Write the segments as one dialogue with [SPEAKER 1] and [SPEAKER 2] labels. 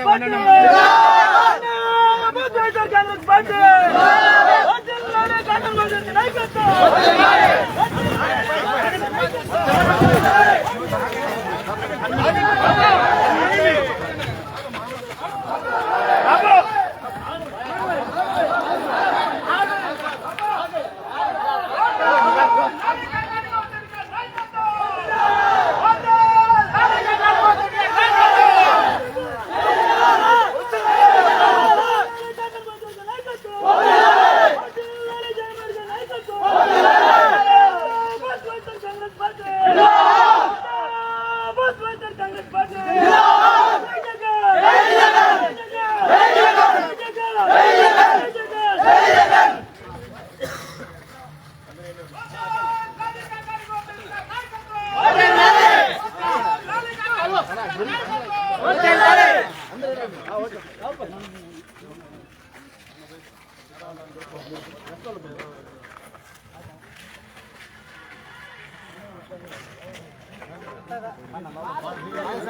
[SPEAKER 1] ಕಾಂಗ್ರೆಸ್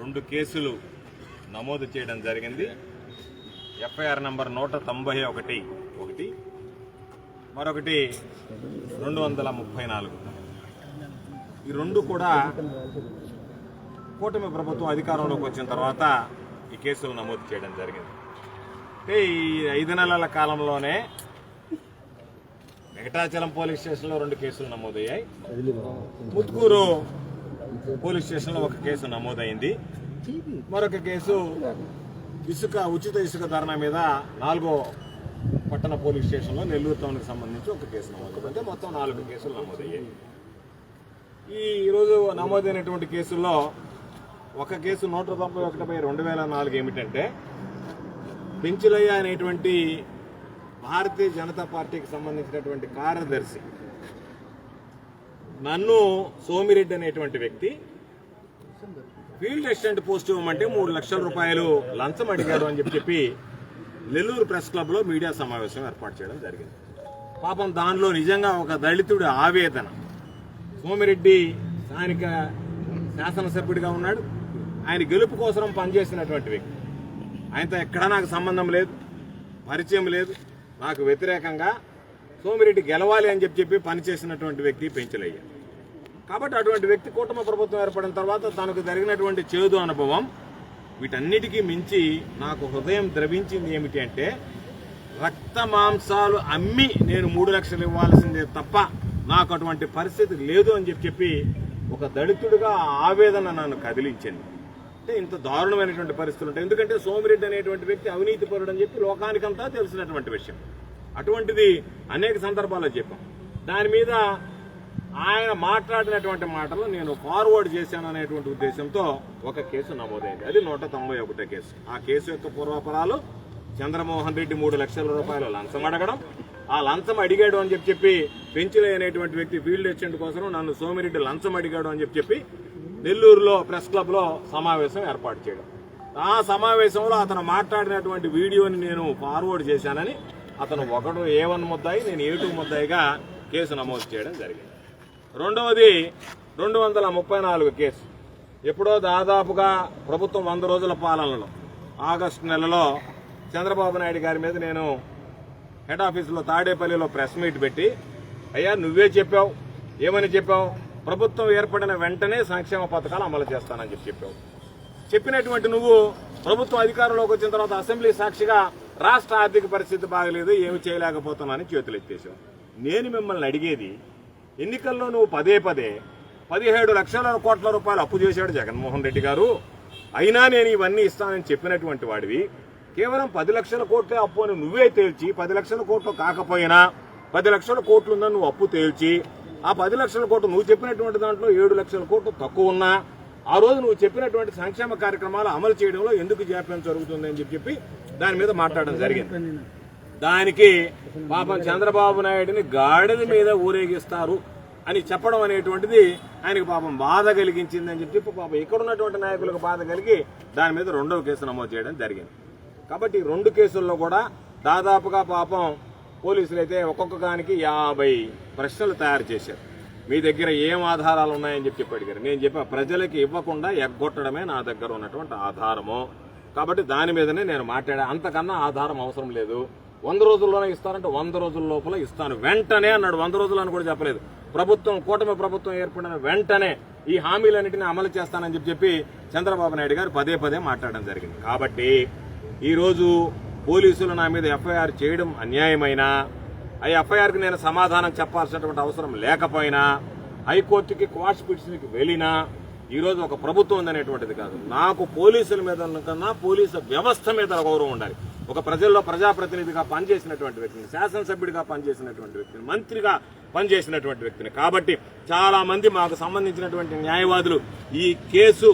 [SPEAKER 1] రెండు కేసులు నమోదు చేయడం జరిగింది. ఎఫ్ఐఆర్ నంబర్ నూట తొంభై ఒకటి ఒకటి మరొకటి రెండు వందల ముప్పై నాలుగు. ఈ రెండు కూడా కూటమి ప్రభుత్వం అధికారంలోకి వచ్చిన తర్వాత ఈ కేసులు నమోదు చేయడం జరిగింది. అంటే ఈ ఐదు నెలల కాలంలోనే వెంకటాచలం పోలీస్ స్టేషన్లో రెండు కేసులు నమోదయ్యాయి. ముత్కూరు పోలీస్ స్టేషన్లో ఒక కేసు నమోదైంది. మరొక కేసు ఇసుక ఉచిత ఇసుక ధరణ మీద నాలుగో పట్టణ పోలీస్ స్టేషన్లో నెల్లూరు టౌన్కి సంబంధించి ఒక కేసు నమోదు అంటే మొత్తం నాలుగు కేసులు నమోదయ్యాయి. ఈ ఈరోజు నమోదైనటువంటి కేసుల్లో ఒక కేసు నూట తొంభై ఒకటిపై రెండు వేల నాలుగు ఏమిటంటే పెంచులయ్య అనేటువంటి భారతీయ జనతా పార్టీకి సంబంధించినటువంటి కార్యదర్శి నన్ను సోమిరెడ్డి అనేటువంటి వ్యక్తి ఫీల్డ్ అసిస్టెంట్ పోస్ట్ ఇవ్వమంటే మూడు లక్షల రూపాయలు లంచం అడిగాడు అని చెప్పి చెప్పి నెల్లూరు ప్రెస్ క్లబ్లో మీడియా సమావేశం ఏర్పాటు చేయడం జరిగింది. పాపం దానిలో నిజంగా ఒక దళితుడి ఆవేదన. సోమిరెడ్డి స్థానిక శాసనసభ్యుడిగా ఉన్నాడు. ఆయన గెలుపు కోసం పనిచేసినటువంటి వ్యక్తి. ఆయనతో ఎక్కడా నాకు సంబంధం లేదు పరిచయం లేదు. నాకు వ్యతిరేకంగా సోమిరెడ్డి గెలవాలి అని చెప్పి చెప్పి పనిచేసినటువంటి వ్యక్తి పెంచలయ్య. కాబట్టి అటువంటి వ్యక్తి కూటమి ప్రభుత్వం ఏర్పడిన తర్వాత తనకు జరిగినటువంటి చేదు అనుభవం వీటన్నిటికీ మించి నాకు హృదయం ద్రవించింది ఏమిటి అంటే రక్త మాంసాలు అమ్మి నేను మూడు లక్షలు ఇవ్వాల్సిందే తప్ప నాకు అటువంటి పరిస్థితి లేదు అని చెప్పి చెప్పి ఒక దళితుడిగా ఆవేదన నన్ను కదిలించింది. అంటే ఇంత దారుణమైనటువంటి పరిస్థితులు ఉంటాయి. ఎందుకంటే సోమిరెడ్డి అనేటువంటి వ్యక్తి అవినీతి పరుడు అని చెప్పి లోకానికంతా తెలిసినటువంటి విషయం. అటువంటిది అనేక సందర్భాల్లో చెప్పాం. దాని మీద ఆయన మాట్లాడినటువంటి మాటలు నేను ఫార్వర్డ్ చేశాను అనేటువంటి ఉద్దేశంతో ఒక కేసు నమోదైంది. అది నూట తొంభై ఒకటో కేసు. ఆ కేసు యొక్క పూర్వాపరాలు చంద్రమోహన్ రెడ్డి మూడు లక్షల రూపాయలు లంచం అడగడం. ఆ లంచం అడిగాడు అని చెప్పి చెప్పి పెంచులే అనేటువంటి వ్యక్తి ఫీల్డ్ అసిస్టెంట్ కోసం నన్ను సోమిరెడ్డి లంచం అడిగాడు అని చెప్పి చెప్పి నెల్లూరులో ప్రెస్ క్లబ్లో సమావేశం ఏర్పాటు చేయడం. ఆ సమావేశంలో అతను మాట్లాడినటువంటి వీడియోని నేను ఫార్వర్డ్ చేశానని అతను ఒకడు ఏ వన్ ముద్దాయి నేను ఏ టూ ముద్దాయిగా కేసు నమోదు చేయడం జరిగింది. రెండవది రెండు వందల ముప్పై నాలుగు కేసు. ఎప్పుడో దాదాపుగా ప్రభుత్వం వంద రోజుల పాలనలో. ఆగస్టు నెలలో చంద్రబాబు నాయుడు గారి మీద నేను హెడ్ ఆఫీసులో తాడేపల్లిలో ప్రెస్ మీట్ పెట్టి అయ్యా నువ్వే చెప్పావు. ఏమని చెప్పావు? ప్రభుత్వం ఏర్పడిన వెంటనే సంక్షేమ పథకాలు అమలు చేస్తానని చెప్పి చెప్పావు. చెప్పినటువంటి నువ్వు ప్రభుత్వం అధికారంలోకి వచ్చిన తర్వాత అసెంబ్లీ సాక్షిగా రాష్ట్ర ఆర్థిక పరిస్థితి బాగలేదు ఏమి చేయలేకపోతున్నానని చేతులు ఎత్తేసావు నేను మిమ్మల్ని అడిగేది ఎన్నికల్లో నువ్వు పదే పదే పదిహేడు లక్షల కోట్ల రూపాయలు అప్పు చేశాడు జగన్మోహన్ రెడ్డి గారు. అయినా నేను ఇవన్నీ ఇస్తానని చెప్పినటువంటి వాడివి. కేవలం పది లక్షల కోట్లే అప్పు అని నువ్వే తేల్చి పది లక్షల కోట్లు కాకపోయినా పది లక్షల కోట్లు ఉందని నువ్వు అప్పు తేల్చి ఆ పది లక్షల కోట్లు నువ్వు చెప్పినటువంటి దాంట్లో ఏడు లక్షల కోట్లు తక్కువ ఉన్నా ఆ రోజు నువ్వు చెప్పినటువంటి సంక్షేమ కార్యక్రమాలు అమలు చేయడంలో ఎందుకు జాప్యం జరుగుతుంది అని చెప్పి చెప్పి దాని మీద మాట్లాడడం జరిగింది. దానికి పాపం చంద్రబాబు నాయుడిని గాడిద మీద ఊరేగిస్తారు అని చెప్పడం అనేటువంటిది ఆయనకు పాపం బాధ కలిగించింది అని చెప్పి పాపం ఇక్కడ ఉన్నటువంటి నాయకులకు బాధ కలిగి దాని మీద రెండవ కేసు నమోదు చేయడం జరిగింది. కాబట్టి రెండు కేసుల్లో కూడా దాదాపుగా పాపం పోలీసులు అయితే ఒక్కొక్క దానికి యాభై ప్రశ్నలు తయారు చేశారు. మీ దగ్గర ఏం ఆధారాలు ఉన్నాయని చెప్పి చెప్పి అడిగారు నేను చెప్పా ప్రజలకి ఇవ్వకుండా ఎగ్గొట్టడమే నా దగ్గర ఉన్నటువంటి ఆధారము. కాబట్టి దాని మీదనే నేను మాట్లాడా అంతకన్నా ఆధారం అవసరం లేదు. వంద రోజుల్లోనే ఇస్తానంటే వంద రోజుల లోపల ఇస్తాను. వెంటనే అన్నాడు. వంద రోజులు అని కూడా చెప్పలేదు. ప్రభుత్వం కూటమి ప్రభుత్వం ఏర్పడిన వెంటనే ఈ హామీలన్నింటినీ అమలు చేస్తానని చెప్పి చెప్పి చంద్రబాబు నాయుడు గారు పదే పదే మాట్లాడడం జరిగింది. కాబట్టి ఈరోజు పోలీసులు నా మీద ఎఫ్ఐఆర్ చేయడం అన్యాయమైనా ఆ ఎఫ్ఐఆర్కి నేను సమాధానం చెప్పాల్సినటువంటి అవసరం లేకపోయినా హైకోర్టుకి క్వాష్ పిటిషన్కి వెళ్ళినా ఈరోజు ఒక ప్రభుత్వం ఉందనేటువంటిది కాదు. నాకు పోలీసుల మీద కన్నా పోలీసు వ్యవస్థ మీద గౌరవం ఉండాలి. ఒక ప్రజల్లో ప్రజాప్రతినిధిగా పనిచేసినటువంటి వ్యక్తిని శాసనసభ్యుడిగా పనిచేసినటువంటి వ్యక్తిని మంత్రిగా పనిచేసినటువంటి వ్యక్తిని. కాబట్టి చాలా మంది మాకు సంబంధించినటువంటి న్యాయవాదులు ఈ కేసు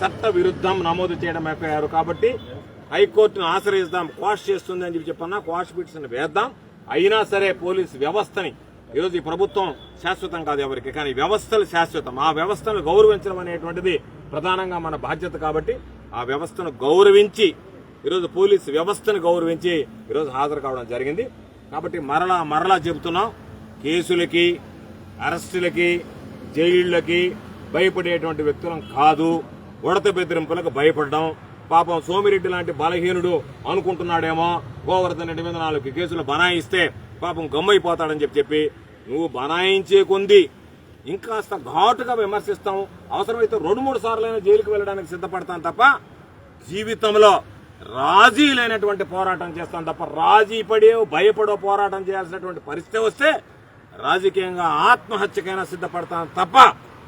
[SPEAKER 1] చట్ట విరుద్ధం నమోదు చేయడం అయిపోయారు. కాబట్టి హైకోర్టును ఆశ్రయిస్తాం క్వాష్ చేస్తుంది అని చెప్పి చెప్పన్నా క్వాష్ పిటిషన్ వేద్దాం. అయినా సరే పోలీస్ వ్యవస్థని ఈరోజు ఈ ప్రభుత్వం శాశ్వతం కాదు ఎవరికి కానీ వ్యవస్థలు శాశ్వతం. ఆ వ్యవస్థను గౌరవించడం అనేటువంటిది ప్రధానంగా మన బాధ్యత కాబట్టి ఆ వ్యవస్థను గౌరవించి ఈరోజు పోలీస్ వ్యవస్థను గౌరవించి ఈరోజు హాజరు కావడం జరిగింది. కాబట్టి మరలా మరలా చెబుతున్నాం కేసులకి అరెస్టులకి జైళ్ళకి భయపడేటువంటి వ్యక్తులం కాదు. ఉడత బెదిరింపులకు భయపడడం. పాపం సోమిరెడ్డి లాంటి బలహీనుడు అనుకుంటున్నాడేమో. గోవర్ధన్ రెడ్డి మీద నాలుగు కేసులు బనాయిస్తే పాపం గమ్మైపోతాడని చెప్పి చెప్పి నువ్వు బనాయించే కొంది. ఇంకాస్త ఘాటుగా విమర్శిస్తాం. అవసరమైతే రెండు మూడు సార్లైనా జైలుకు వెళ్ళడానికి సిద్ధపడతాం తప్ప జీవితంలో రాజీ లేనటువంటి పోరాటం చేస్తాం తప్ప రాజీ పడే భయపడో పోరాటం చేయాల్సినటువంటి పరిస్థితి వస్తే రాజకీయంగా ఆత్మహత్యకైనా సిద్ధపడతాను తప్ప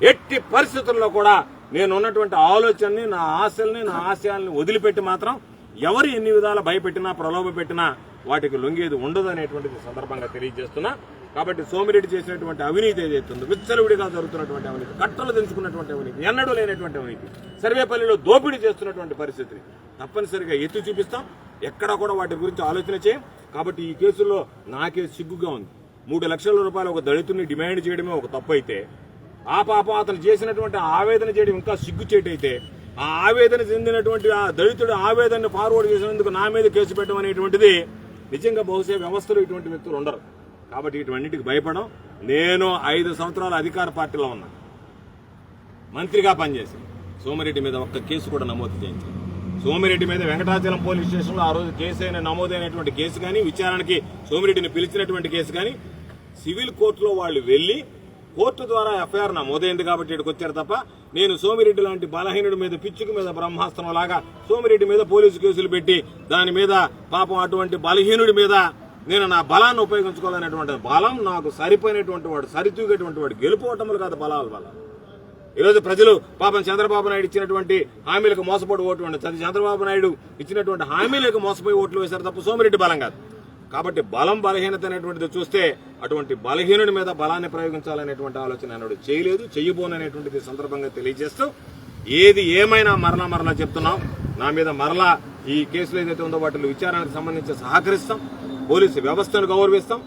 [SPEAKER 1] ఎట్టి పరిస్థితుల్లో కూడా నేను ఉన్నటువంటి ఆలోచనని నా ఆశల్ని నా ఆశయాల్ని వదిలిపెట్టి మాత్రం ఎవరు ఎన్ని విధాల భయపెట్టినా ప్రలోభ పెట్టినా వాటికి లొంగేది ఉండదు అనేటువంటిది సందర్భంగా తెలియజేస్తున్నా. కాబట్టి సోమిరెడ్డి చేసినటువంటి అవినీతి ఏదైతుందో విచ్చలవిడిగా జరుగుతున్నటువంటి అవినీతి కట్టలు తెంచుకున్నటువంటి అవినీతి ఎన్నడూ లేనటువంటి అవినీతి సర్వేపల్లిలో దోపిడీ చేస్తున్నటువంటి పరిస్థితిని తప్పనిసరిగా ఎత్తి చూపిస్తాం. ఎక్కడా కూడా వాటి గురించి ఆలోచన చేయం. కాబట్టి ఈ కేసుల్లో నాకే సిగ్గుగా ఉంది. మూడు లక్షల రూపాయలు ఒక దళితుడిని డిమాండ్ చేయడమే ఒక తప్పు అయితే ఆ పాపం అతను చేసినటువంటి ఆవేదన చేయడం ఇంకా సిగ్గుచేటైతే ఆ ఆవేదన చెందినటువంటి ఆ దళితుడు ఆవేదనను ఫార్వర్డ్ చేసినందుకు నా మీద కేసు పెట్టడం అనేటువంటిది నిజంగా బహుశా వ్యవస్థలో ఇటువంటి వ్యక్తులు ఉండరు. కాబట్టి ఇటువంటికి భయపడం నేను ఐదు సంవత్సరాల అధికార పార్టీలో ఉన్నా. మంత్రిగా పనిచేసి సోమిరెడ్డి మీద ఒక్క కేసు కూడా నమోదు చేయించాను సోమిరెడ్డి మీద వెంకటాచలం పోలీస్ స్టేషన్లో ఆ రోజు కేసు అయిన నమోదైనటువంటి కేసు కానీ విచారణకి సోమిరెడ్డిని పిలిచినటువంటి కేసు కానీ సివిల్ కోర్టులో వాళ్ళు వెళ్ళి కోర్టు ద్వారా ఎఫ్ఐఆర్ నమోదైంది కాబట్టి ఇక్కడికి వచ్చారు తప్ప నేను సోమిరెడ్డి లాంటి బలహీనుడి మీద పిచ్చుకు మీద బ్రహ్మాస్త్రం లాగా సోమిరెడ్డి మీద పోలీసు కేసులు పెట్టి దాని మీద పాపం అటువంటి బలహీనుడి మీద నేను నా బలాన్ని ఉపయోగించుకోవాలనేటువంటి బలం నాకు సరిపోయినటువంటి వాడు సరితూగేటువంటి వాడు గెలుపోవటములు కాదు బలాలు బలం ఈరోజు ప్రజలు పాపం చంద్రబాబు నాయుడు ఇచ్చినటువంటి హామీలకు మోసపోయి ఓట్లు ఉండే చంద్రబాబు నాయుడు ఇచ్చినటువంటి హామీలకు మోసపోయి ఓట్లు వేశారు తప్ప సోమిరెడ్డి బలం కాదు. కాబట్టి బలం బలహీనత అనేటువంటిది చూస్తే అటువంటి బలహీనుడి మీద బలాన్ని ప్రయోగించాలనేటువంటి ఆలోచన అన్నాడు. చేయలేదు చెయ్యబోననేటువంటిది సందర్భంగా తెలియజేస్తూ ఏది ఏమైనా మరలా మరలా చెప్తున్నాం. నా మీద మరలా ఈ కేసులు ఏదైతే ఉందో వాటిలో విచారణకు సంబంధించి సహకరిస్తాం. పోలీసు వ్యవస్థను గౌరవిస్తాం.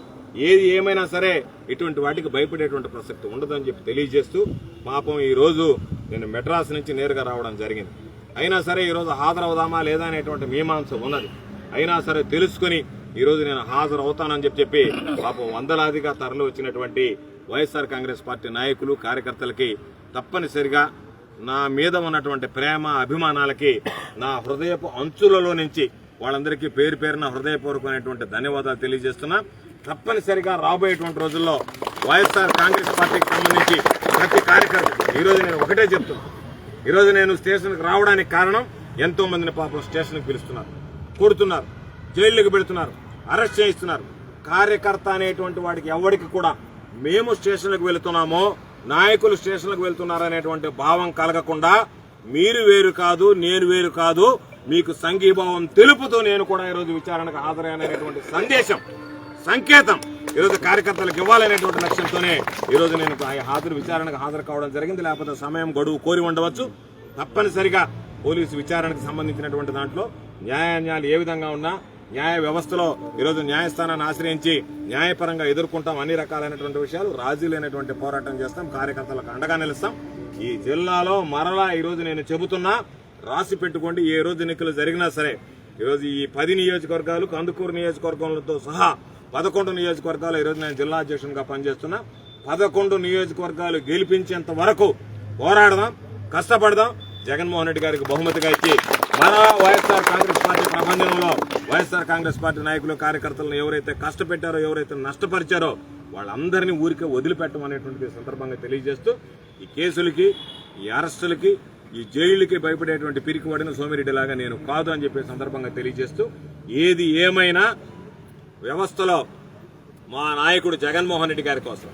[SPEAKER 1] ఏది ఏమైనా సరే ఇటువంటి వాటికి భయపడేటువంటి ప్రసక్తి ఉండదని చెప్పి తెలియజేస్తూ పాపం ఈరోజు నేను మెడ్రాస్ నుంచి నేరుగా రావడం జరిగింది. అయినా సరే ఈరోజు హాజరవుదామా లేదా అనేటువంటి మీమాంస ఉన్నది. అయినా సరే తెలుసుకుని ఈరోజు నేను హాజరు అవుతానని చెప్పి చెప్పి పాపం వందలాదిగా తరలి వచ్చినటువంటి వైఎస్ఆర్ కాంగ్రెస్ పార్టీ నాయకులు కార్యకర్తలకి తప్పనిసరిగా నా మీద ఉన్నటువంటి ప్రేమ అభిమానాలకి నా హృదయపు అంచులలో నుంచి వాళ్ళందరికీ పేరు పేరున హృదయపూర్వకమైనటువంటి ధన్యవాదాలు తెలియజేస్తున్నా. తప్పనిసరిగా రాబోయేటువంటి రోజుల్లో వైఎస్ఆర్ కాంగ్రెస్ పార్టీకి సంబంధించి ప్రతి కార్యకర్త ఈరోజు నేను ఒకటే చెప్తున్నా. ఈరోజు నేను స్టేషన్కి రావడానికి కారణం ఎంతో మందిని పాపం స్టేషన్కి పిలుస్తున్నారు. కొడుతున్నారు. జైళ్ళకి పెడుతున్నారు. అరెస్ట్ చేయిస్తున్నారు. కార్యకర్త అనేటువంటి వాడికి ఎవరికి కూడా మేము స్టేషన్లకు వెళుతున్నామో నాయకులు స్టేషన్లకు వెళ్తున్నారనేటువంటి భావం కలగకుండా మీరు వేరు కాదు నేను వేరు కాదు మీకు సంఘీభావం తెలుపుతూ నేను కూడా ఈరోజు విచారణకు హాజరైనటువంటి సందేశం సంకేతం ఈరోజు కార్యకర్తలకు ఇవ్వాలనేటువంటి లక్ష్యంతోనే ఈరోజు నేను ఆ హాజరు విచారణకు హాజరు కావడం జరిగింది. లేకపోతే సమయం గడువు కోరి ఉండవచ్చు. తప్పనిసరిగా పోలీసు విచారణకు సంబంధించినటువంటి దాంట్లో న్యాయాన్యాలు ఏ విధంగా ఉన్నా న్యాయ వ్యవస్థలో ఈరోజు న్యాయస్థానాన్ని ఆశ్రయించి న్యాయపరంగా ఎదుర్కొంటాం అన్ని రకాలైనటువంటి విషయాలు. రాజీ లేనటువంటి పోరాటం చేస్తాం. కార్యకర్తలకు అండగా నిలుస్తాం. ఈ జిల్లాలో మరలా ఈరోజు నేను చెబుతున్నా రాసి పెట్టుకోండి ఏ రోజు ఎన్నికలు జరిగినా సరే. ఈరోజు ఈ పది నియోజకవర్గాలు కందుకూరు నియోజకవర్గంతో సహా పదకొండు నియోజకవర్గాలు ఈరోజు నేను జిల్లా అధ్యక్షునిగా పనిచేస్తున్నా. పదకొండు నియోజకవర్గాలు గెలిపించేంత వరకు పోరాడదాం కష్టపడదాం. జగన్మోహన్ రెడ్డి గారికి బహుమతిగా ఇచ్చి మన వైఎస్ఆర్ కాంగ్రెస్ పార్టీ ప్రబంధంలో వైఎస్ఆర్ కాంగ్రెస్ పార్టీ నాయకులు కార్యకర్తలను ఎవరైతే కష్టపెట్టారో ఎవరైతే నష్టపరిచారో వాళ్ళందరినీ ఊరికే వదిలిపెట్టమనేటువంటి సందర్భంగా తెలియజేస్తూ ఈ కేసులకి ఈ అరెస్టులకి ఈ జైలుకి భయపడేటువంటి పిరికివాడిన సోమిరెడ్డి లాగా నేను కాదు అని చెప్పే సందర్భంగా తెలియజేస్తూ ఏది ఏమైనా వ్యవస్థలో మా నాయకుడు జగన్మోహన్ రెడ్డి గారి కోసం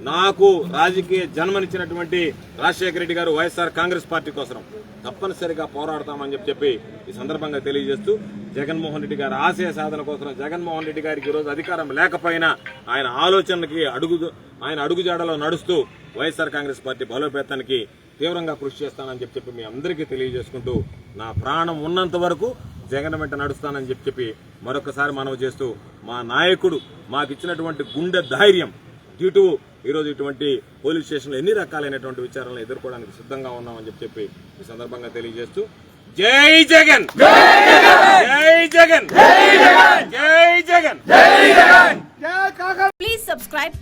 [SPEAKER 1] నాకు రాజకీయ జన్మనిచ్చినటువంటి రాజశేఖర రెడ్డి గారు వైఎస్ఆర్ కాంగ్రెస్ పార్టీ కోసం తప్పనిసరిగా పోరాడతామని చెప్పి చెప్పి ఈ సందర్భంగా తెలియజేస్తూ జగన్మోహన్ రెడ్డి గారి ఆశయ సాధన కోసం జగన్మోహన్ రెడ్డి గారికి ఈరోజు అధికారం లేకపోయినా ఆయన ఆలోచనకి అడుగు ఆయన అడుగుజాడలో నడుస్తూ వైఎస్ఆర్ కాంగ్రెస్ పార్టీ బలోపేతానికి తీవ్రంగా కృషి చేస్తానని చెప్పి చెప్పి మీ అందరికీ తెలియజేసుకుంటూ నా ప్రాణం ఉన్నంత వరకు జగన్ వెంట నడుస్తానని చెప్పి చెప్పి మరొకసారి మనవి చేస్తూ మా నాయకుడు మాకు ఇచ్చినటువంటి గుండె ధైర్యం డ్యూటు ఈరోజు ఇటువంటి పోలీస్ స్టేషన్లో ఎన్ని రకాలైనటువంటి విచారణలు ఎదుర్కోవడానికి సిద్ధంగా ఉన్నామని చెప్పి చెప్పి ఈ సందర్భంగా తెలియజేస్తూ జై జగన్! జై జగన్! జై జగన్!
[SPEAKER 2] జై కాకా
[SPEAKER 3] Please subscribe.